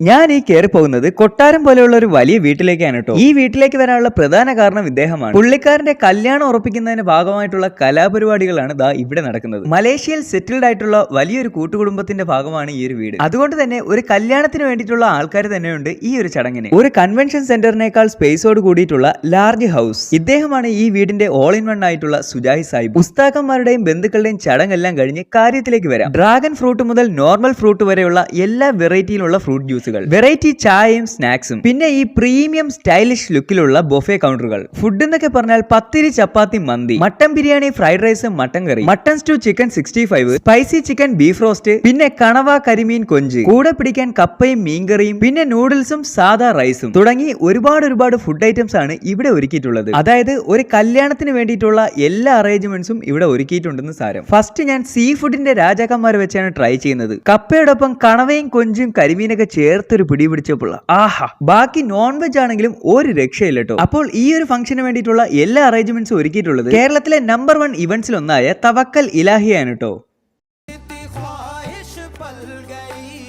ഞാൻ ഈ കയറി പോകുന്നത് കൊട്ടാരം പോലെയുള്ള ഒരു വലിയ വീട്ടിലേക്കാണ് കേട്ടോ ഈ വീട്ടിലേക്ക് വരാനുള്ള പ്രധാന കാരണം ഇദ്ദേഹമാണ്. പുള്ളിക്കാരന്റെ കല്യാണം ഉറപ്പിക്കുന്നതിന്റെ ഭാഗമായിട്ടുള്ള കലാപരിപാടികളാണ് ദാ ഇവിടെ നടക്കുന്നത്. മലേഷ്യയിൽ സെറ്റിൽഡ് ആയിട്ടുള്ള വലിയൊരു കൂട്ടുകുടുംബത്തിന്റെ ഭാഗമാണ് ഈ ഒരു വീട്. അതുകൊണ്ട് തന്നെ ഒരു കല്യാണത്തിന് വേണ്ടിയിട്ടുള്ള ആൾക്കാർ തന്നെയുണ്ട് ഈ ഒരു ചടങ്ങിന്. ഒരു കൺവെൻഷൻ സെന്ററിനേക്കാൾ സ്പേസോട് കൂടിയിട്ടുള്ള ലാർജ് ഹൗസ് ഇദ്ദേഹമാണ് ഈ വീടിന്റെ ഓൾ ഇൻ വൺ ആയിട്ടുള്ള സുജാഹി സാഹിബ്. പുസ്തകന്മാരുടെയും ബന്ധുക്കളുടെയും ചടങ്ങെല്ലാം കഴിഞ്ഞ് കാര്യത്തിലേക്ക് വരാം. ഡ്രാഗൺ ഫ്രൂട്ട് മുതൽ നോർമൽ ഫ്രൂട്ട് വരെയുള്ള എല്ലാ വെറൈറ്റിയിലുള്ള ഫ്രൂട്ട് ജ്യൂസുകൾ വെറൈറ്റി ചായയും സ്നാക്സും. പിന്നെ ഈ പ്രീമിയം സ്റ്റൈലിഷ് ലുക്കിലുള്ള ബൊഫെ കൗണ്ടറുകൾ. ഫുഡ് എന്നൊക്കെ പറഞ്ഞാൽ പത്തിരി ചപ്പാത്തി മന്തി. Mutton biryani fried rice mutton curry. Mutton stew chicken sixty five spicy chicken beef roast പിന്നെ കണവ കരിമീൻ കൊഞ്ച്. കൂടെ പിടിക്കാൻ കപ്പയും മീൻകറിയും. പിന്നെ നൂഡിൽസും സാധാ റൈസും തുടങ്ങി ഒരുപാട് ഒരുപാട് ഫുഡ് ഐറ്റംസ് ആണ് ഇവിടെ ഒരുക്കിയിട്ടുള്ളത്. അതായത് ഒരു കല്യാണത്തിന് വേണ്ടിയിട്ടുള്ള എല്ലാ അറേഞ്ച്മെന്റ്സും ഇവിടെ ഒരുക്കിയിട്ടുണ്ടെന്ന് സാരം. ഫസ്റ്റ് ഞാൻ സീ ഫുഡിന്റെ രാജാക്കന്മാർ വെച്ചാണ് ട്രൈ ചെയ്യുന്നത്. കപ്പയോടൊപ്പം കണവയും കൊഞ്ചും കരിമീനൊക്കെ ചേർത്തൊരു പിടി പിടിച്ചപ്പോൾ ആഹാ ബാക്കി നോൺ വെജ് ആണെങ്കിലും ഒരു രക്ഷയില്ല കേട്ടോ അപ്പോൾ ഈ ഒരു ഫംഗ്ഷന് വേണ്ടിയിട്ടുള്ള എല്ലാ അറേഞ്ച്മെന്റ്സും ഒരുക്കിയിട്ടുള്ളത് കേരളത്തിലെ നമ്പർ വൺ ഇവന്റ്സിൽ ഒന്നായ തവക്കൽ ഇലാഹിയാണ് കേട്ടോ